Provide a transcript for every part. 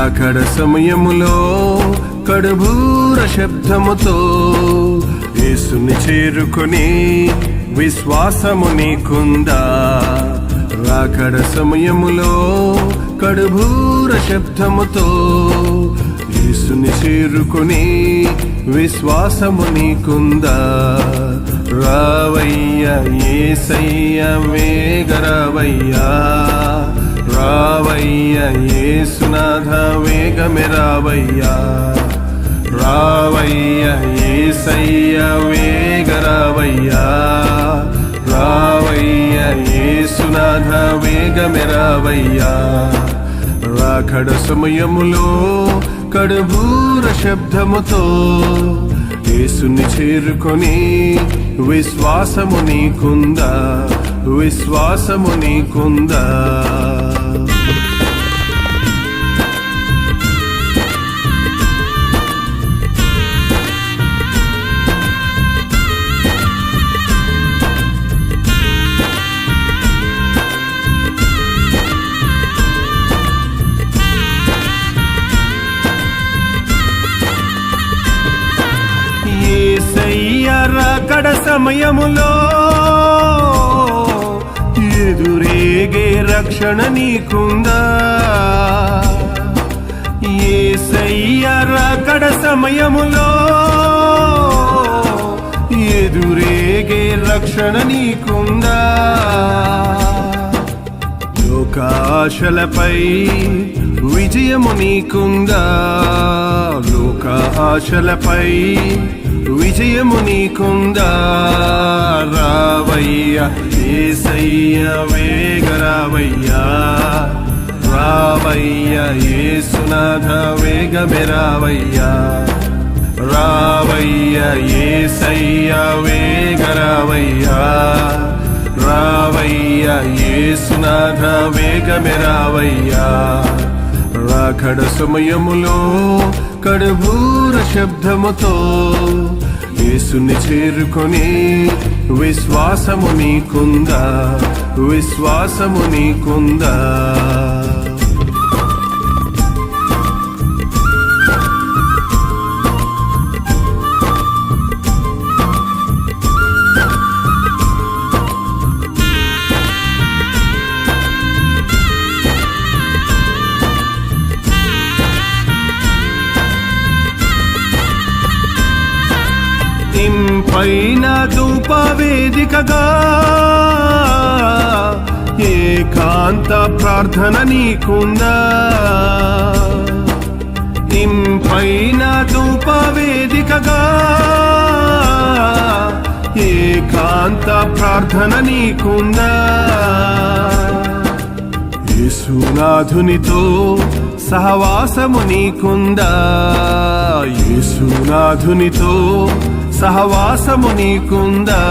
రాకడ సమయములో కడుభూర శబ్దముతో యేసుని చేరుకొని విశ్వాసము నీకుందా? రాకడ సమయములో కడుభూర శబ్దముతో యేసుని చేరుకొని విశ్వాసము నీకుందా? రావయ్య ఏసయ్య వేగరావయ్యా రావయ్యా ఏసునాథ వేగమే రావయ్యా. రావయ్యా ఏసయ్య వేగరావయ్యా రావయ్యా. ఏసునాథ వేగమే రావయ్యా. రాఖడ సమయములో కడుభూర శబ్దముతో యేసుని చేరుకొని విశ్వాసము నీకుందా? విశ్వాసము నీకుందా? సంకట సమయములో ఎదురేగే రక్షణ నీకుందా? ఏసయ్య రాకడ సమయములో ఎదురేగే రక్షణ నీకుందా? లోకాశలపై విజయము నీకుందా? లోక ఆశలపై విజయము నీకుందా రావయ్యా ఏసయ్య వేగరావయ్యా. రావయ్యా ఏసునాథ వేగమే రావయ్యా. రావయ్య ఏసయ్య వేగరావయ్యా. రావయ్యా ఏసునాథ వేగమే రావయ్యా. రాకడ సమయములో కడుబూర శబ్దముతో యేసుని చేరుకొని విశ్వాసము నీకుందా? విశ్వాసము నీకుందా? పైన ధూప వేదికగా ఏకాంత ప్రార్థన నీకుందా ఇంపైన ధూప వేదికగా ఏకాంత ప్రార్థన నీకుందా యేసునాథునితో సహవాసము నీకుందా. యేసునాథునితో సహవాసము నీకుందా?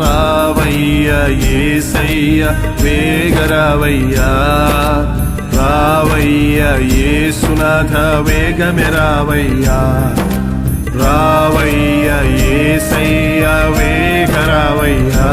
రావయ్య ఏసయ్య వేగరావయ్యా. రావయ్య ఏసునాథ వేగమే రావయ్యా. రావయ్య ఏసయ్య వేగరావయ్యా.